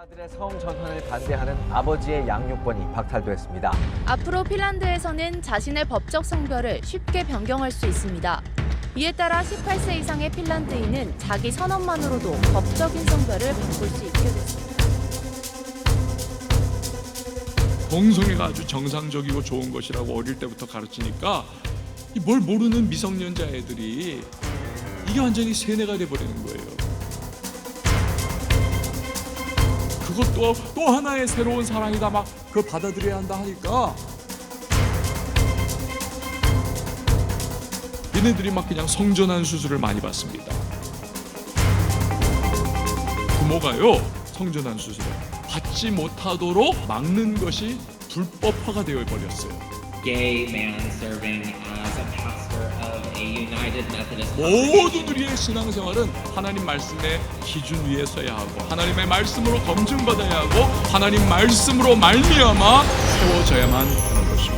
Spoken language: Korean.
아들의 성 전환을 반대하는 아버지의 양육권이 박탈됐습니다. 앞으로 핀란드에서는 자신의 법적 성별을 쉽게 변경할 수 있습니다. 이에 따라 18세 이상의 핀란드인은 자기 선언만으로도 법적인 성별을 바꿀 수 있게 됐습니다. 동성애가 아주 정상적이고 좋은 것이라고 어릴 때부터 가르치니까 이뭘 모르는 미성년자 애들이 이게 완전히 세뇌가 돼 버리는 거예요. 그것도 또 하나의 새로운 사랑이다 막 그걸 받아들여야 한다 하니까 얘네들이 막 그냥 성전환 수술을 많이 받습니다. 부모가요 성전환 수술을 받지 못하도록 막는 것이 불법화가 되어 버렸어요. gay man serving as a pastor congregation. 모두들의 신앙생활은 하나님 말씀의 기준 위에 서야 하고 하나님의 말씀으로 검증받아야 하고 하나님 말씀으로 말미암아 세워져야만 하는 것입니다.